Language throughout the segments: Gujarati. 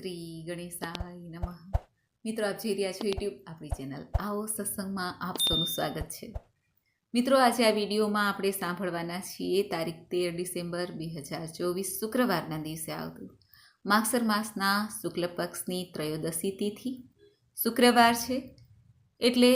શ્રી ગણેશાય નમઃ. મિત્રો, આપ જોઈ રહ્યા છો યુટ્યુબ આપણી ચેનલ આવો સત્સંગમાં આપ સૌનું સ્વાગત છે. મિત્રો, આજે આ વિડીયોમાં આપણે સાંભળવાના છીએ તારીખ તેર ડિસેમ્બર બે હજાર ચોવીસ શુક્રવારના દિવસે આવતું માગસર માસના શુક્લ પક્ષની ત્રયોદશી તિથિ. શુક્રવાર છે એટલે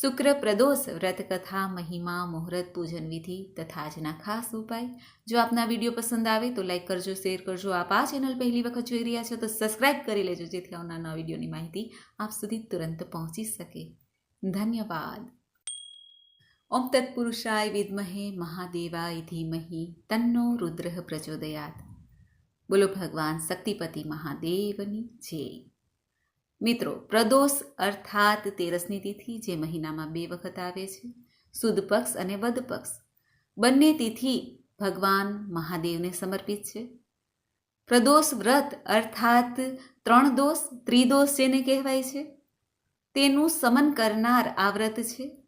શુક્ર પ્રદોષ વ્રત કથા મહિમા, મુહૂર્ત, પૂજન વિધિ તથા આજના ખાસ ઉપાય. જો આપના વીડિયો પસંદ આવે તો લાઈક કરજો, શેર કરજો. આપ આ ચેનલ પહેલી વખત જોઈ રહ્યા છો તો સબસ્ક્રાઇબ કરી લેજો જેથી આવનારના વિડીયોની માહિતી આપ સુધી તુરંત પહોંચી શકે. ધન્યવાદ. ઓમ તત્પુરુષાય વિદ્મહે મહાદેવાય ધીમહી તન્નો રુદ્ર પ્રચોદયાત. બોલો ભગવાન શક્તિપતિ મહાદેવની જય. મિત્રો, પ્રદોષ અર્થાત તેરસની તિથિ જે મહિનામાં બે વખત આવે છે, સુદ પક્ષ અને વદ પક્ષ. બંને તિથિ ભગવાન મહાદેવને સમર્પિત છે. પ્રદોષ વ્રત અર્થાત ત્રણ દોષ, ત્રિદોષ જેને કહેવાય છે. તેનું સમન કરનાર આ વ્રત છે.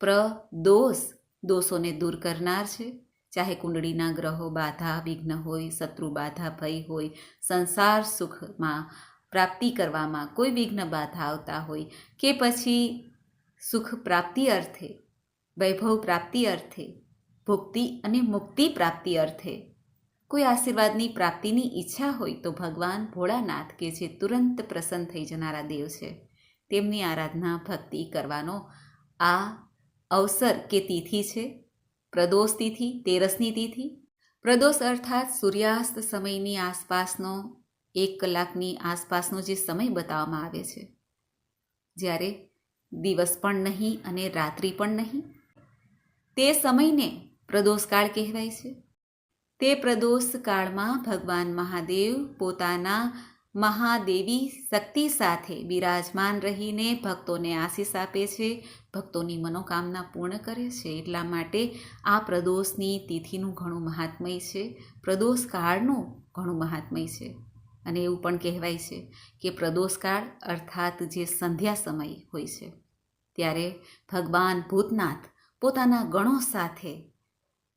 પ્રદોષ દોષોને દૂર કરનાર છે. ચાહે કુંડળીના ગ્રહો બાધા, વિઘ્ન હોય, શત્રુ બાધા, ભય હોય, સંસાર સુખમાં પ્રાપ્તિ કરવામાં કોઈ વિઘ્ન બાધા આવતા હોય કે પછી સુખ પ્રાપ્તિ અર્થે, વૈભવ પ્રાપ્તિ અર્થે, ભુક્તિ અને મુક્તિ પ્રાપ્તિ અર્થે કોઈ આશીર્વાદની પ્રાપ્તિની ઈચ્છા હોય તો ભગવાન ભોળાનાથ કે જે તુરંત પ્રસન્ન થઈ જનારા દેવ છે, તેમની આરાધના ભક્તિ કરવાનો આ અવસર કે તિથિ છે? પ્રદોષ તિથિ, તેરસની તિથિ? પ્રદોષ અર્થાત સૂર્યાસ્ત સમયની આસપાસનો એક કલાકની આસપાસનો જે સમય બતાવવામાં આવે છે. જ્યારે દિવસ પણ નહીં અને રાત્રિ પણ નહીં. તે સમયને પ્રદોષકાળ કહેવાય છે. તે પ્રદોષ કાળમાં ભગવાન મહાદેવ પોતાના મહાદેવી શક્તિ સાથે બિરાજમાન રહીને ભક્તોને આશીષ આપે છે, ભક્તોની મનોકામના પૂર્ણ કરે છે. એટલા માટે આ પ્રદોષની તિથિનું ઘણું મહાત્મય છે. પ્રદોષ કાળનું ઘણું મહાત્મય છે. અને એવું પણ કહેવાય છે કે પ્રદોષકાળ અર્થાત જે સંધ્યા સમય હોય છે, ત્યારે ભગવાન ભૂતનાથ પોતાના ગણો સાથે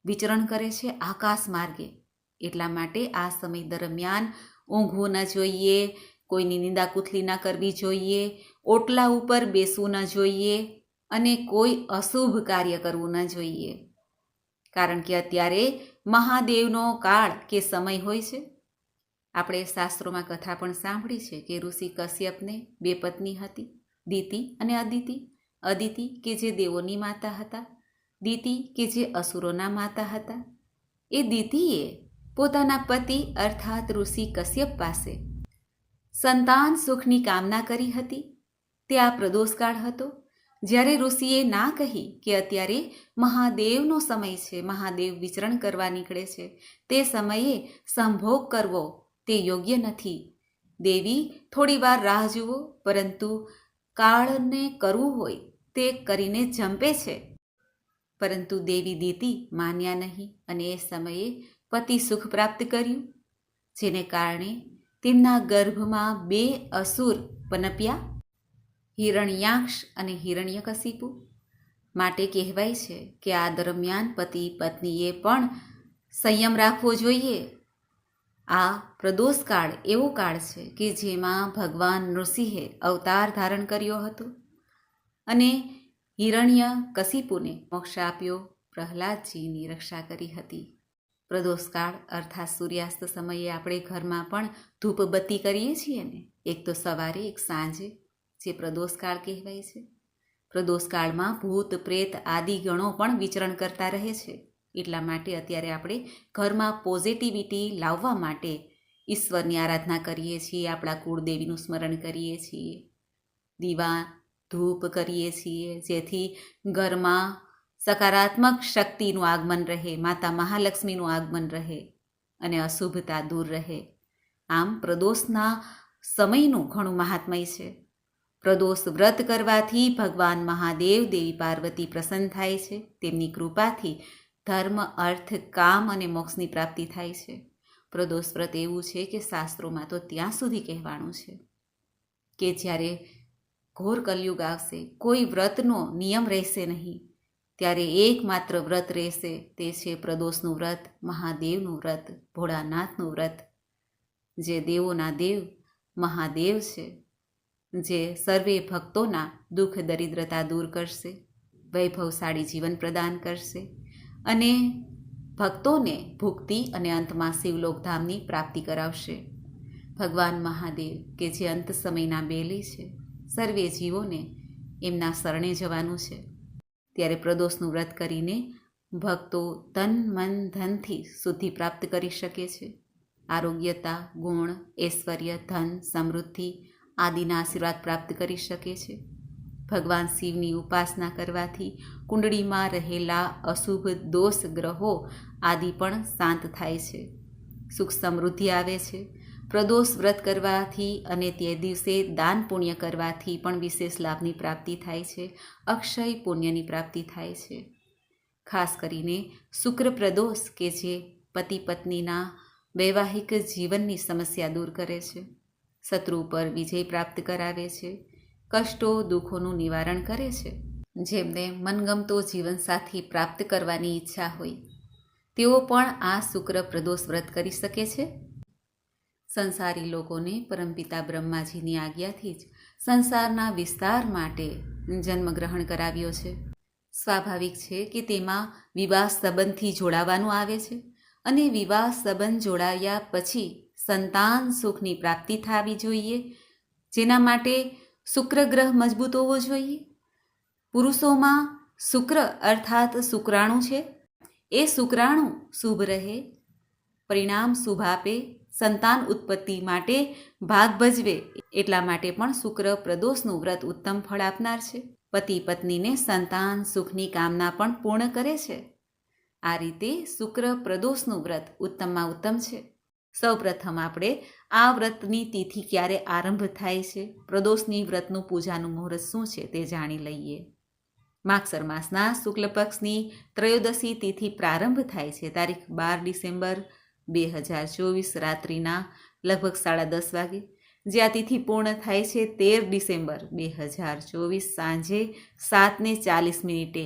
વિચરણ કરે છે આકાશ માર્ગે. એટલા માટે આ સમય દરમિયાન ઊંઘવું ન જોઈએ, કોઈની નિંદા કુથલી ન કરવી જોઈએ, ઓટલા ઉપર બેસવું ન જોઈએ અને કોઈ અશુભ કાર્ય કરવું ન જોઈએ. કારણ કે અત્યારે મહાદેવનો કાળ કે સમય હોય છે આપણે શાસ્ત્રોમાં કથા પણ સાંભળી છે કે ઋષિ કશ્યપને બે પત્ની હતી, દિતિ અને અદિતિ. અદિતિ કે જે દેવોની માતા હતા, દિતિ કે જે અસુરોના માતા હતા. એ દિતિએ પોતાના પતિ અર્થાત ઋષિ કશ્યપ પાસે સંતાન સુખની કામના કરી હતી. તે આ પ્રદોષકાળ હતો. જ્યારે ઋષિએ ના કહી કે અત્યારે મહાદેવનો સમય છે, મહાદેવ વિચરણ કરવા નીકળે છે, તે સમયે સંભોગ કરવો તે યોગ્ય નથી. દેવી થોડી વાર રાહ જુઓ, પરંતુ કાળને કરવું હોય તે કરીને જંપે છે. પરંતુ દેવી દીતી માન્યા નહીં અને એ સમયે પતિ સુખ પ્રાપ્ત કર્યું, જેને કારણે તેમના ગર્ભમાં બે અસુર પનપ્યા, હિરણ્યાક્ષ અને હિરણ્યકશિપુ. માટે કહેવાય છે કે આ દરમિયાન પતિ પત્નીએ પણ સંયમ રાખવો જોઈએ. આ પ્રદોષ કાળ એવો કાળ છે કે જેમાં ભગવાન નૃસિંહે અવતાર ધારણ કર્યો હતો અને હિરણ્ય કશિપુને મોક્ષ આપ્યો, પ્રહલાદજીની રક્ષા કરી હતી. પ્રદોષકાળ અર્થાત સૂર્યાસ્ત સમયે આપણે ઘરમાં પણ ધૂપ બત્તી કરીએ છીએ ને? એક તો સવારે, એક સાંજે, જે પ્રદોષકાળ કહેવાય છે. પ્રદોષકાળમાં ભૂત, પ્રેત આદિ ગણો પણ વિચરણ કરતા રહે છે. એટલા માટે અત્યારે આપણે ઘરમાં પોઝિટિવિટી લાવવા માટે ઈશ્વરની આરાધના કરીએ છીએ, આપણા કુળદેવીનું સ્મરણ કરીએ છીએ, દીવા, ધૂપ કરીએ છીએ, જેથી ઘરમાં સકારાત્મક શક્તિનું આગમન રહે, માતા મહાલક્ષ્મીનું આગમન રહે અને અશુભતા દૂર રહે. આમ પ્રદોષના સમયનું ઘણું મહાત્મય છે. પ્રદોષ વ્રત કરવાથી ભગવાન મહાદેવ દેવી પાર્વતી પ્રસન્ન થાય છે. તેમની કૃપાથી ધર્મ, અર્થ, કામ અને મોક્ષની પ્રાપ્તિ થાય છે. પ્રદોષ વ્રત એવું છે કે શાસ્ત્રોમાં તો ત્યાં સુધી કહેવાનું છે કે જ્યારે ઘોર કલયુગ આવશે, કોઈ વ્રતનો નિયમ રહેશે નહીં. ત્યારે એકમાત્ર વ્રત રહેશે તે છે પ્રદોષનું વ્રત, મહાદેવનું વ્રત, ભોળાનાથનું વ્રત. જે દેવોના દેવ, મહાદેવ છે. જે સર્વે ભક્તોના દુઃખ, દરિદ્રતા દૂર કરશે, વૈભવશાળી જીવન પ્રદાન કરશે. અને ભક્તોને ભુક્તિ અને અંતમાં શિવલોકધામની પ્રાપ્તિ કરાવશે. ભગવાન મહાદેવ કે જે અંત સમયના બેલી છે, સર્વે જીવોને એમના શરણે જવાનું છે. ત્યારે પ્રદોષનું વ્રત કરીને ભક્તો તન, મન, ધનથી શુદ્ધિ પ્રાપ્ત કરી શકે છે. આરોગ્યતા, ગુણ, ઐશ્વર્ય, ધન, સમૃદ્ધિ આદિના આશીર્વાદ પ્રાપ્ત કરી શકે છે. ભગવાન શિવની ઉપાસના કરવાથી કુંડળીમાં રહેલા અશુભ દોષ ગ્રહો આદિ પણ શાંત થાય છે. સુખ સમૃદ્ધિ આવે છે. પ્રદોષ વ્રત કરવાથી અને તે દિવસે દાન પુણ્ય કરવાથી પણ વિશેષ લાભની પ્રાપ્તિ થાય છે. અક્ષય પુણ્યની પ્રાપ્તિ થાય છે. ખાસ કરીને શુક્ર પ્રદોષ કે જે પતિ પત્નીના વૈવાહિક જીવનની સમસ્યા દૂર કરે છે. શત્રુ પર વિજય પ્રાપ્ત કરાવે છે. કષ્ટો, દુઃખોનું નિવારણ કરે છે. જેમને મનગમતો જીવનસાથી પ્રાપ્ત કરવાની ઈચ્છા હોય. તેઓ પણ આ શુક્ર પ્રદોષ વ્રત કરી શકે છે. સંસારી લોકોને પરમપિતા બ્રહ્માજીની આજ્ઞાથી જ સંસારના વિસ્તાર માટે જન્મગ્રહણ કરાવ્યો છે. સ્વાભાવિક છે કે તેમાં વિવાહ સંબંધથી જોડાવાનું આવે છે અને વિવાહ સંબંધ જોડાયા પછી સંતાન સુખની પ્રાપ્તિ થવી જોઈએ, જેના માટે શુક્ર ગ્રહ મજબૂત હોવો જોઈએ. પુરુષોમાં શુક્ર અર્થાત શુક્રાણુ છે. એ શુક્રાણુ શુભ રહે, પરિણામ શુભ આપે, સંતાન ઉત્પત્તિ માટે ભાગ ભજવે, એટલા માટે પણ શુક્ર પ્રદોષનું વ્રત ઉત્તમ ફળ આપનાર છે. પતિ પત્નીને સંતાન સુખની કામના પણ પૂર્ણ કરે છે. આ રીતે શુક્ર પ્રદોષનું વ્રત ઉત્તમમાં ઉત્તમ છે. સૌપ્રથમ આપણે આ વ્રતની તિથિ ક્યારે આરંભ થાય છે? પ્રદોષની વ્રતનું પૂજાનું મુહૂર્ત શું છે તે જાણી લઈએ. માગસર માસના શુક્લ પક્ષની ત્રયોદશી તિથિ પ્રારંભ થાય છે. તારીખ બાર ડિસેમ્બર બે હજાર ચોવીસ રાત્રિના લગભગ સાડા દસ વાગે. જે આ તિથિ પૂર્ણ થાય છે તેર ડિસેમ્બર બે હજાર ચોવીસ સાંજે સાતને ચાલીસ મિનિટે.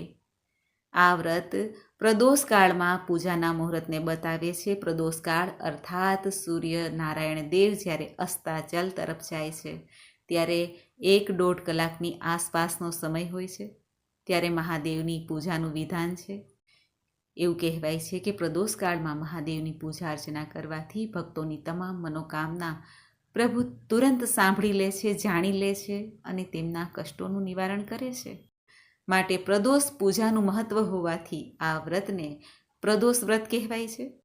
આ વ્રત પ્રદોષકાળમાં પૂજાના મુહૂર્તને બતાવે છે. પ્રદોષકાળ અર્થાત સૂર્ય નારાયણ દેવ જ્યારે અસ્તાચલ તરફ જાય છે, ત્યારે એક દોઢ કલાકની આસપાસનો સમય હોય છે, ત્યારે મહાદેવની પૂજાનું વિધાન છે. એવું કહેવાય છે કે પ્રદોષકાળમાં મહાદેવની પૂજા અર્ચના કરવાથી ભક્તોની તમામ મનોકામના પ્રભુ તુરંત સાંભળી લે છે, જાણી લે છે અને તેમના કષ્ટોનું નિવારણ કરે છે. માટે પ્રદોષ પૂજાનું મહત્વ હોવાથી આ વ્રતને પ્રદોષ વ્રત કહેવાય છે.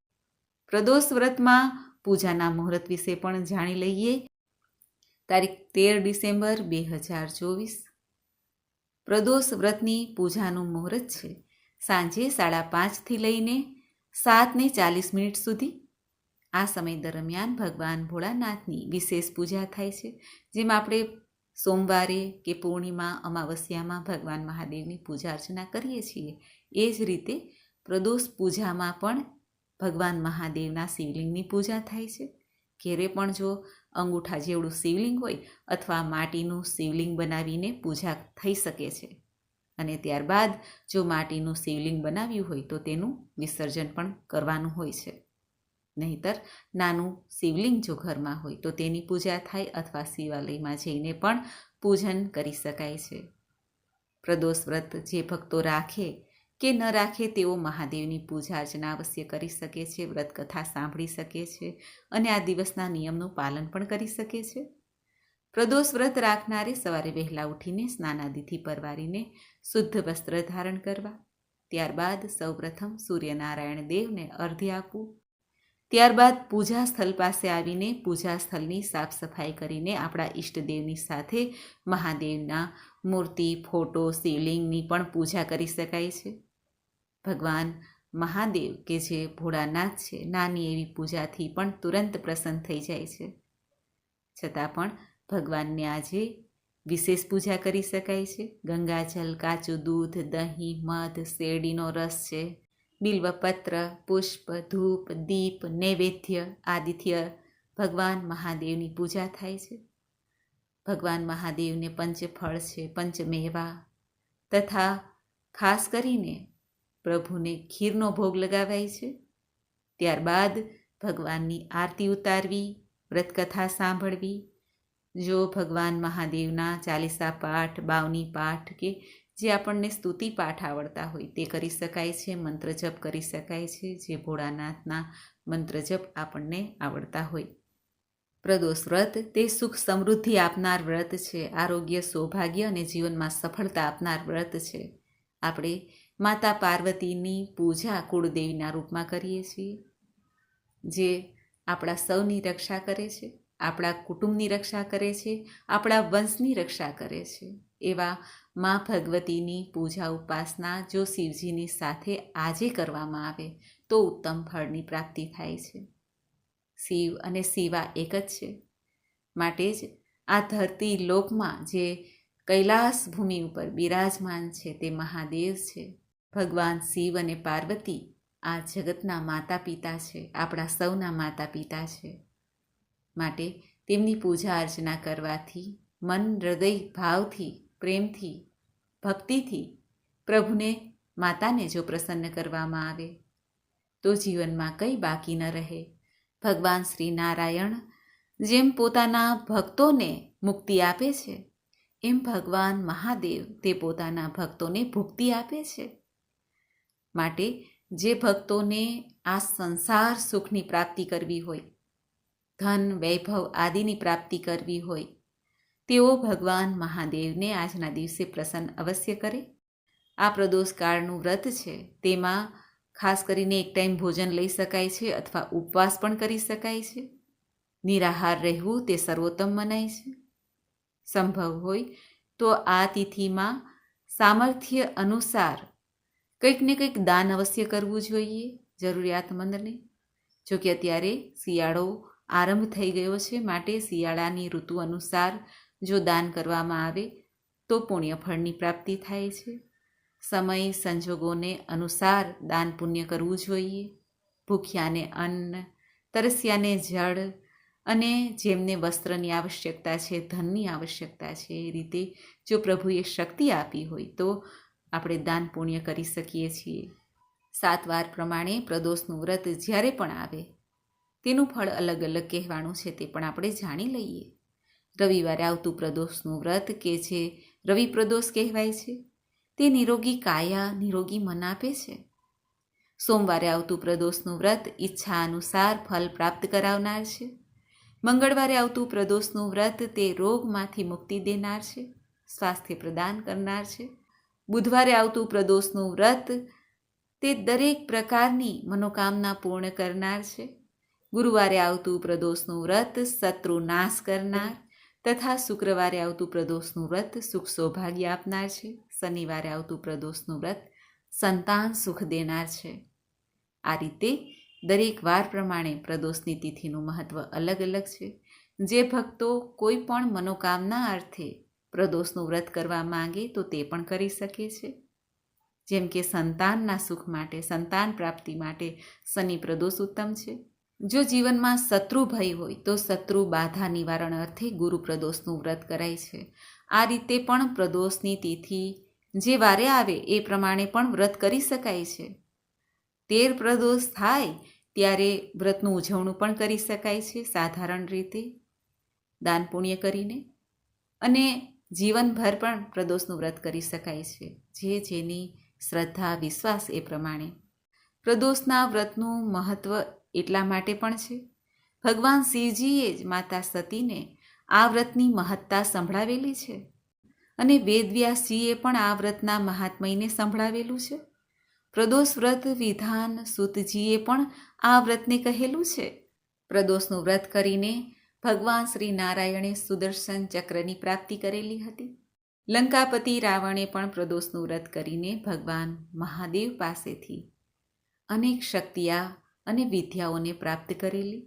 પ્રદોષ વ્રતમાં પૂજાના મુહૂર્ત વિશે પણ જાણી લઈએ. તારીખ તેર ડિસેમ્બર બે હજાર ચોવીસ. પ્રદોષ વ્રતની પૂજાનું મુહૂર્ત છે. સાંજે સાડા પાંચથી લઈને સાતને ચાલીસ મિનિટ સુધી. આ સમય દરમિયાન ભગવાન ભોળાનાથની વિશેષ પૂજા થાય છે. જેમાં આપણે સોમવારે કે પૂર્ણિમા અમાવસ્યામાં ભગવાન મહાદેવની પૂજા અર્ચના કરીએ છીએ. એ જ રીતે પ્રદોષ પૂજામાં પણ ભગવાન મહાદેવના શિવલિંગની પૂજા થાય છે. ઘેરે પણ જો અંગૂઠા જેવડું શિવલિંગ હોય અથવા માટીનું શિવલિંગ બનાવીને પૂજા થઈ શકે છે. અને ત્યારબાદ જો માટીનું શિવલિંગ બનાવ્યું હોય તો તેનું વિસર્જન પણ કરવાનું હોય છે. નહીતર નાનું શિવલિંગ જો ઘરમાં હોય તો તેની પૂજા થાય અથવા શિવાલયમાં જઈને પણ પૂજન કરી શકાય છે. પ્રદોષ વ્રત જે ભક્તો રાખે કે ન રાખે તેઓ મહાદેવની પૂજા અર્ચના અવશ્ય કરી શકે છે વ્રત કથા સાંભળી શકે છે અને આ દિવસના નિયમનું પાલન પણ કરી શકે છે. પ્રદોષ વ્રત રાખનારે સવારે વહેલા ઉઠીને સ્નાનાદિથી પરવારીને શુદ્ધ વસ્ત્ર ધારણ કરવા, ત્યારબાદ સૌપ્રથમ સૂર્યનારાયણ દેવને અર્ધ્ય આપવું ત્યારબાદ પૂજા સ્થળ પાસે આવીને પૂજા સ્થળની સાફ સફાઈ કરીને આપણા ઈષ્ટદેવની સાથે મહાદેવના મૂર્તિ, ફોટો, શિવલિંગની પણ પૂજા કરી શકાય છે. ભગવાન મહાદેવ કે જે ભોળાનાથ છે, નાની એવી પૂજાથી પણ તુરંત પ્રસન્ન થઈ જાય છે. છતાં પણ ભગવાનને આજે વિશેષ પૂજા કરી શકાય છે. ગંગાજલ કાચું દૂધ, દહીં, મધ, શેરડીનો રસ છે. બિલ્વપત્ર, પુષ્પ, ધૂપ, દીપ, નૈવેદ્ય આદિત્ય ભગવાન મહાદેવની પૂજા થાય છે. ભગવાન મહાદેવને પંચફળ છે, પંચમેવા તથા ખાસ કરીને પ્રભુને ખીરનો ભોગ લગાવાય છે. ત્યારબાદ ભગવાનની આરતી ઉતારવી, વ્રતકથા સાંભળવી. જો ભગવાન મહાદેવના ચાલીસા પાઠ, બાવની પાઠ કે જે આપણને સ્તુતિ પાઠ આવડતા હોય તે કરી શકાય છે, મંત્ર જપ કરી શકાય છે, જે ભોળાનાથના મંત્ર જપ આપણને આવડતા હોય. પ્રદોષ વ્રત, તે સુખ સમૃદ્ધિ આપનાર વ્રત છે, આરોગ્ય સૌભાગ્ય અને જીવનમાં સફળતા આપનાર વ્રત છે. આપણે માતા પાર્વતીની પૂજા કુળદેવીના રૂપમાં કરીએ છીએ, જે આપણા સૌની રક્ષા કરે છે, આપણા કુટુંબની રક્ષા કરે છે, આપણા વંશની રક્ષા કરે છે. એવા મા ભગવતીની પૂજા ઉપાસના જો શિવજીની સાથે આજે કરવામાં આવે, તો ઉત્તમ ફળની પ્રાપ્તિ થાય છે. શિવ અને શિવા એક જ છે. માટે જ આ ધરતી લોકમાં જે કૈલાસ ભૂમિ ઉપર બિરાજમાન છે તે મહાદેવ છે. ભગવાન શિવ અને પાર્વતી આ જગતના માતા પિતા છે, આપણા સૌના માતા પિતા છે. માટે તેમની પૂજા અર્ચના કરવાથી મન, હૃદય, ભાવથી પ્રેમથી, ભક્તિથી પ્રભુને માતાને જો પ્રસન્ન કરવામાં આવે, તો જીવનમાં કંઈ બાકી ન રહે. ભગવાન શ્રી નારાયણ જેમ પોતાના ભક્તોને મુક્તિ આપે છે, એમ ભગવાન મહાદેવ તે પોતાના ભક્તોને ભુક્તિ આપે છે. માટે જે ભક્તોને આ સંસાર સુખની પ્રાપ્તિ કરવી હોય, ધન, વૈભવ આદિની પ્રાપ્તિ કરવી હોય તેઓ ભગવાન મહાદેવને આજના દિવસે પ્રસન્ન અવશ્ય કરે. આ પ્રદોષકાળનું વ્રત છે. તેમાં ખાસ કરીને એક ટાઈમ ભોજન લઈ શકાય છે અથવા ઉપવાસ પણ કરી શકાય છે. નિરાહાર રહેવું તે સર્વોત્તમ મનાય છે. સંભવ હોય તો આ તિથિમાં સામર્થ્ય અનુસાર કંઈક ને કંઈક દાન અવશ્ય કરવું જોઈએ જરૂરિયાતમંદને. જોકે અત્યારે શિયાળો આરંભ થઈ ગયો છે માટે શિયાળાની ઋતુ અનુસાર જો દાન કરવામાં આવે, તો પુણ્ય ફળની પ્રાપ્તિ થાય છે. સમય સંજોગોને અનુસાર દાન પુણ્ય કરવું જોઈએ. ભૂખ્યાને અન્ન, તરસ્યાને જળ અને જેમને વસ્ત્રની આવશ્યકતા છે, ધનની આવશ્યકતા છે, એ રીતે જો પ્રભુએ શક્તિ આપી હોય, તો આપણે દાન પુણ્ય કરી શકીએ છીએ. સાત વાર પ્રમાણે પ્રદોષનું વ્રત જ્યારે પણ આવે, તેનું ફળ અલગ અલગ કહેવાનું છે તે પણ આપણે જાણી લઈએ. રવિવારે આવતું પ્રદોષનું વ્રત કે જે રવિ પ્રદોષ કહેવાય છે, તે નિરોગી કાયા, નિરોગી મન આપે છે? સોમવારે આવતું પ્રદોષનું વ્રત ઈચ્છા અનુસાર ફલ પ્રાપ્ત કરાવનાર છે. મંગળવારે આવતું પ્રદોષનું વ્રત તે રોગમાંથી મુક્તિ દેનાર છે, સ્વાસ્થ્ય પ્રદાન કરનાર છે. બુધવારે આવતું પ્રદોષનું વ્રત તે દરેક પ્રકારની મનોકામના પૂર્ણ કરનાર છે. ગુરુવારે આવતું પ્રદોષનું વ્રત શત્રુ નાશ કરનાર તથા શુક્રવારે આવતું પ્રદોષનું વ્રત સુખ સૌભાગ્ય આપનાર છે. શનિવારે આવતું પ્રદોષનું વ્રત સંતાન સુખ દેનાર છે. આ રીતે દરેક વાર પ્રમાણે પ્રદોષની તિથિનું મહત્ત્વ અલગ અલગ છે. જે ભક્તો કોઈ પણ મનોકામના અર્થે પ્રદોષનું વ્રત કરવા માંગે તો તે પણ કરી શકે છે. જેમ કે સંતાનના સુખ માટે, સંતાન પ્રાપ્તિ માટે શનિ પ્રદોષ ઉત્તમ છે. જો જીવનમાં શત્રુ ભય હોય, તો શત્રુ બાધા નિવારણ અર્થે ગુરુ પ્રદોષનું વ્રત કરાય છે. આ રીતે પણ પ્રદોષની તિથિ જે વારે આવે, એ પ્રમાણે પણ વ્રત કરી શકાય છે. તેર પ્રદોષ થાય, ત્યારે વ્રતનું ઉજવણું પણ કરી શકાય છે, સાધારણ રીતે. દાન પુણ્ય કરીને. અને જીવનભર પણ પ્રદોષનું વ્રત કરી શકાય છે, જે જેની શ્રદ્ધા, વિશ્વાસ એ પ્રમાણે. પ્રદોષના વ્રતનું મહત્વ એટલા માટે પણ છે? ભગવાન શિવજીએ જ માતા સતીને આ વ્રતની મહત્તા સંભળાવેલી છે? અને વેદવ્યાસજીએ પણ આ વ્રતના મહાત્મયને સંભળાવેલું છે? પ્રદોષ વ્રત વિધાન સુતજીએ પણ આ વ્રતને કહેલું છે? પ્રદોષનું વ્રત કરીને ભગવાન શ્રી નારાયણે સુદર્શન ચક્રની પ્રાપ્તિ કરેલી હતી. લંકાપતિ રાવણે પણ પ્રદોષનું વ્રત કરીને ભગવાન મહાદેવ પાસેથી અનેક શક્તિયા અને વિદ્યાઓને પ્રાપ્ત કરેલી.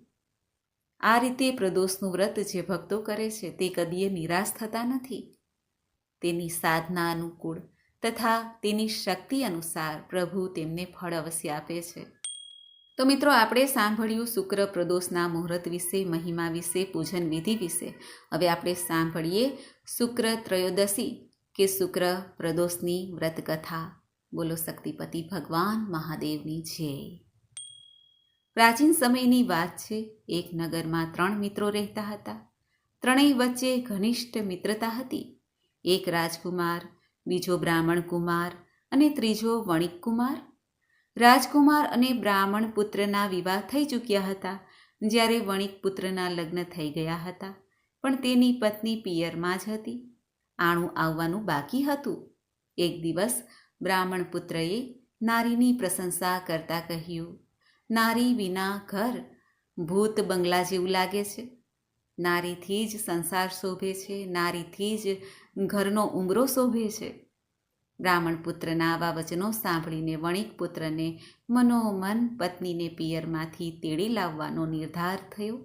આ રીતે પ્રદોષનું વ્રત જે ભક્તો કરે છે તે કદીએ નિરાશ થતા નથી. તેની સાધના અનુકૂળ તથા તેની શક્તિ અનુસાર પ્રભુ તેમને ફળ અવશ્ય આપે છે. તો મિત્રો, આપણે સાંભળ્યું શુક્ર પ્રદોષના મુહૂર્ત વિશે, મહિમા વિશે, પૂજન વિધિ વિશે. હવે આપણે સાંભળીએ શુક્ર ત્રયોદશી કે શુક્ર પ્રદોષની વ્રતકથા. બોલો શક્તિપતિ ભગવાન મહાદેવની જય. પ્રાચીન સમયની વાત છે. એક નગરમાં ત્રણ મિત્રો રહેતા હતા. ત્રણેય વચ્ચે ઘનિષ્ઠ મિત્રતા હતી. એક રાજકુમાર, બીજો બ્રાહ્મણ કુમાર અને ત્રીજો વણિક કુમાર. રાજકુમાર અને બ્રાહ્મણ પુત્રના વિવાહ થઈ ચૂક્યા હતા જ્યારે વણિક પુત્રના લગ્ન થઈ ગયા હતા, પણ તેની પત્ની પિયરમાં જ હતી. આણું આવવાનું બાકી હતું. એક દિવસ બ્રાહ્મણ પુત્રએ નારીની પ્રશંસા કરતા કહ્યું નારી વિના ઘર ભૂત બંગલા જેવું લાગે છે. નારીથી જ સંસાર શોભે છે, નારીથી જ ઘરનો ઉમરો શોભે છે. બ્રાહ્મણ પુત્રના આવા વચનો સાંભળીને વણિક પુત્રને મનોમન પત્નીને પિયરમાંથી તેડી લાવવાનો નિર્ધાર થયો.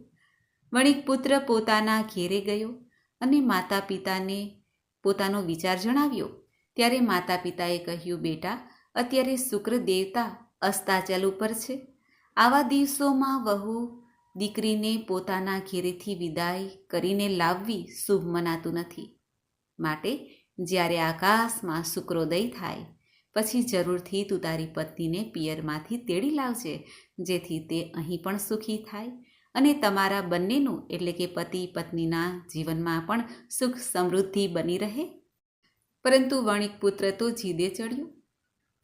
વણિક પુત્ર પોતાના ઘેરે ગયો અને માતા પિતાને પોતાનો વિચાર જણાવ્યો. ત્યારે માતા પિતાએ કહ્યું, બેટા, અત્યારે શુક્ર દેવતા અસ્તાચલ ઉપર છે. આવા દિવસોમાં વહુ દીકરીને પોતાના ઘેરેથી વિદાય કરીને લાવવી શુભ મનાતું નથી. માટે જ્યારે આકાશમાં શુક્રોદય થાય, પછી જરૂરથી તું તારી પત્નીને પિયરમાંથી તેડી લાવજે, જેથી તે અહીં પણ સુખી થાય અને તમારા બંનેનું એટલે કે પતિ પત્નીના જીવનમાં પણ સુખ સમૃદ્ધિ બની રહે. પરંતુ વણિક પુત્ર તો જીદે ચડ્યો.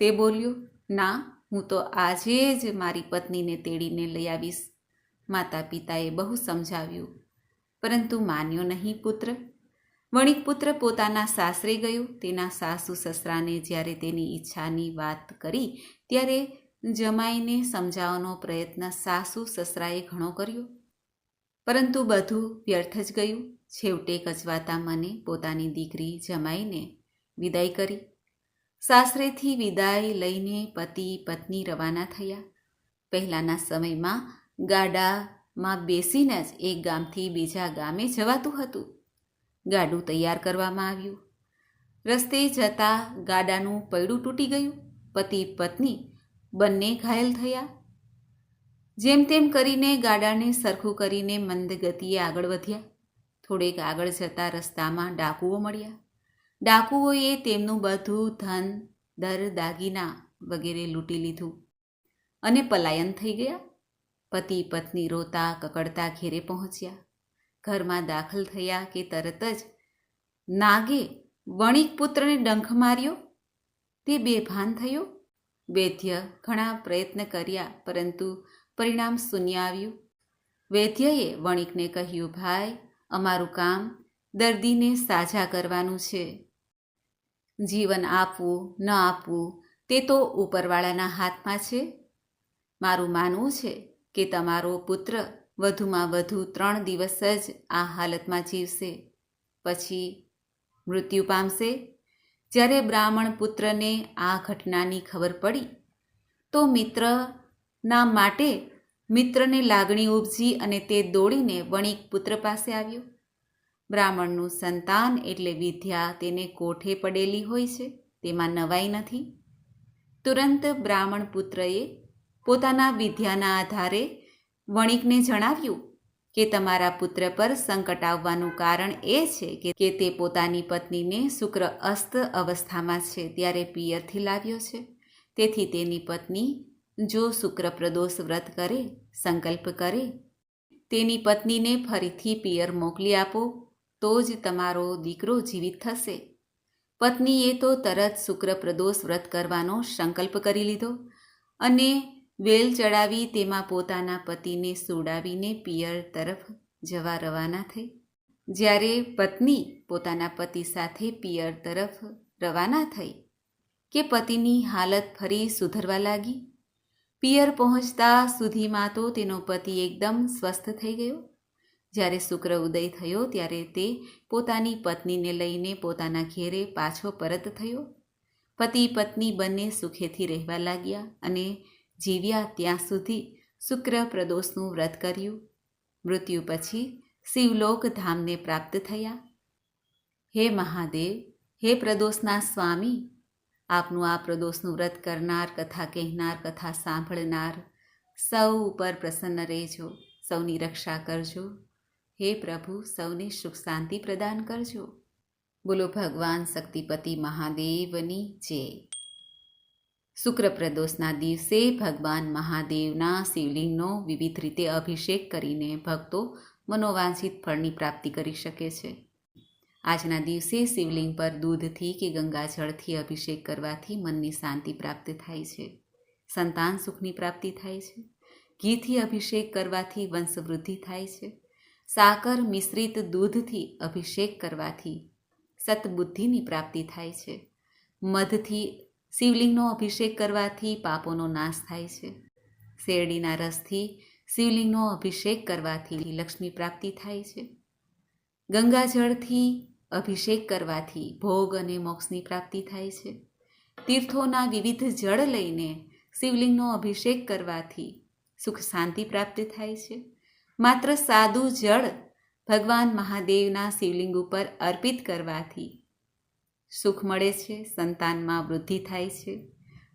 તે બોલ્યો, ના હું તો આજે જ મારી પત્નીને તેડીને લઈ આવીશ. માતા પિતાએ બહુ સમજાવ્યું. પરંતુ માન્યો નહીં પુત્ર. વણિક પુત્ર પોતાના સાસરે ગયો. તેના સાસુ સસરાને જ્યારે તેની ઈચ્છાની વાત કરી, ત્યારે જમાઈને સમજાવવાનો પ્રયત્ન સાસુ સસરાએ ઘણો કર્યો. પરંતુ બધું વ્યર્થ જ ગયું. છેવટે કચવાતા મને પોતાની દીકરી જમાઈને વિદાય કરી. સાસરેથી વિદાય લઈને પતિ પત્ની રવાના થયા. પહેલાંના સમયમાં ગાડામાં બેસીને જ એક ગામથી બીજા ગામે જવાતું હતું. ગાડું તૈયાર કરવામાં આવ્યું. રસ્તે જતાં ગાડાનું પૈડું તૂટી ગયું. પતિ પત્ની બંને ઘાયલ થયા. જેમ તેમ કરીને ગાડાને સરખું કરીને મંદ ગતિએ આગળ વધ્યા. થોડેક આગળ જતા રસ્તામાં ડાકુઓ મળ્યા. ડાકુઓએ તેમનું બધું ધન, દર, દાગીના વગેરે લૂંટી લીધું અને પલાયન થઈ ગયા. પતિ પત્ની રોતા, કકડતા ઘેરે પહોંચ્યા. ઘરમાં દાખલ થયા કે તરત જ નાગે વણિક પુત્રને ડંખ માર્યો. તે બેભાન થયો. વૈદ્ય ઘણા પ્રયત્ન કર્યા, પરંતુ પરિણામ શૂન્ય આવ્યું. વૈદ્યએ વણિકને કહ્યું, ભાઈ, અમારું કામ દર્દીને સાજા કરવાનું છે. જીવન આપવું, ન આપવું, તે તો ઉપરવાળાના હાથમાં છે. મારું માનવું છે કે તમારો પુત્ર વધુમાં વધુ ત્રણ દિવસ જ આ હાલતમાં જીવશે. પછી મૃત્યુ પામશે. જ્યારે બ્રાહ્મણ પુત્રને આ ઘટનાની ખબર પડી, તો મિત્રના માટે મિત્રને લાગણી ઉપજી અને તે દોડીને વણિક પુત્ર પાસે આવ્યો. બ્રાહ્મણનું સંતાન એટલે વિદ્યા તેને કોઠે પડેલી હોય છે, તેમાં નવાઈ નથી. તુરંત બ્રાહ્મણ પુત્રએ પોતાના વિદ્યાના આધારે વણિકને જણાવ્યું કે તમારા પુત્ર પર સંકટ આવવાનું કારણ એ છે કે તે પોતાની પત્નીને શુક્ર અસ્ત અવસ્થામાં છે ત્યારે પિયરથી લાવ્યો છે. તેથી તેની પત્ની જો શુક્ર પ્રદોષ વ્રત કરે, સંકલ્પ કરે, તેની પત્નીને ફરીથી પિયર મોકલી આપો. તો જ તમારો દીકરો જીવિત થશે. પત્નીએ તો તરત શુક્ર પ્રદોષ વ્રત કરવાનો સંકલ્પ કરી લીધો અને વેલ ચડાવી તેમાં પોતાના પતિને સુડાવીને પિયર તરફ જવા રવાના થઈ. જ્યારે પત્ની પોતાના પતિ સાથે પિયર તરફ રવાના થઈ કે પતિની હાલત ફરી સુધરવા લાગી. પિયર પહોંચતા સુધીમાં તો તેનો પતિ એકદમ સ્વસ્થ થઈ ગયો. જ્યારે શુક્ર ઉદય થયો ત્યારે તે પોતાની પત્નીને લઈને પોતાના ઘેરે પાછો પરત થયો. પતિ પત્ની બંને સુખેથી રહેવા લાગ્યા અને જીવ્યા ત્યાં સુધી શુક્ર પ્રદોષનું વ્રત કર્યું. મૃત્યુ પછી શિવલોક ધામને પ્રાપ્ત થયા. હે મહાદેવ, હે પ્રદોષના સ્વામી, આપનું આ પ્રદોષનું વ્રત કરનાર, કથા કહેનાર, કથા સાંભળનાર સૌ ઉપર પ્રસન્ન રહેજો. સૌની રક્ષા કરજો. હે પ્રભુ, સૌને સુખ શાંતિ પ્રદાન કરજો. બોલો ભગવાન શક્તિપતિ મહાદેવની જય. શુક્ર પ્રદોષના દિવસે ભગવાન મહાદેવના શિવલિંગનો વિવિધ રીતે અભિષેક કરીને ભક્તો મનોવાંછિત ફળની પ્રાપ્તિ કરી શકે છે. આજના દિવસે શિવલિંગ પર દૂધથી કે ગંગાજળથી અભિષેક કરવાથી મનની શાંતિ પ્રાપ્ત થાય છે. સંતાન સુખની પ્રાપ્તિ થાય છે. ઘીથી અભિષેક કરવાથી વંશવૃદ્ધિ થાય છે. સાકર મિશ્રિત દૂધથી અભિષેક કરવાથી સતબુદ્ધિની પ્રાપ્તિ થાય છે. મધથી શિવલિંગનો અભિષેક કરવાથી પાપોનો નાશ થાય છે. શેરડીના રસથી શિવલિંગનો અભિષેક કરવાથી લક્ષ્મી પ્રાપ્તિ થાય છે. ગંગાજળથી અભિષેક કરવાથી ભોગ અને મોક્ષની પ્રાપ્તિ થાય છે. તીર્થોના વિવિધ જળ લઈને શિવલિંગનો અભિષેક કરવાથી સુખ શાંતિ પ્રાપ્ત થાય છે. માત્ર સાદું જળ ભગવાન મહાદેવના શિવલિંગ ઉપર અર્પિત કરવાથી સુખ મળે છે, સંતાનમાં વૃદ્ધિ થાય છે,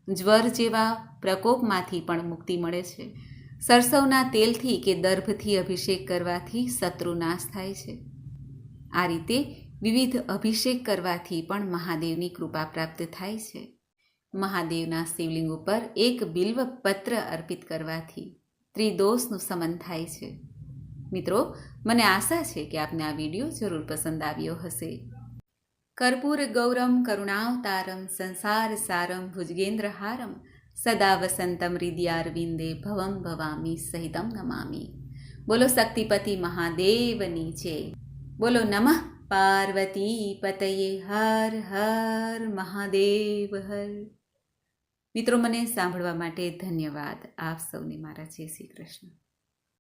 જ્વર જેવા પ્રકોપમાંથી પણ મુક્તિ મળે છે. સરસવના તેલથી કે દર્ભથી અભિષેક કરવાથી શત્રુ નાશ થાય છે. આ રીતે વિવિધ અભિષેક કરવાથી પણ મહાદેવની કૃપા પ્રાપ્ત થાય છે. મહાદેવના શિવલિંગ ઉપર એક બિલ્વ પત્ર અર્પિત કરવાથી ત્રિદોષનું સમન થાય છે. મિત્રો, મને આશા છે કે આપને આ વીડિયો જરૂર પસંદ આવ્યો હશે. કર્પૂર ગૌરમ કરુણાવતારમ સંસાર સારમ ભુજગેન્દ્ર હારમ સદા વસંતમ હૃદયારવિંદે ભવમ ભવામી સહિતમ નમામી. બોલો શક્તિપતિ મહાદેવની છે બોલો નમઃ પાર્વતી પતયે હર હર મહાદેવ હર. મિત્રો, મને સાંભળવા માટે ધન્યવાદ. આપ સૌને મારા જય શ્રી કૃષ્ણ.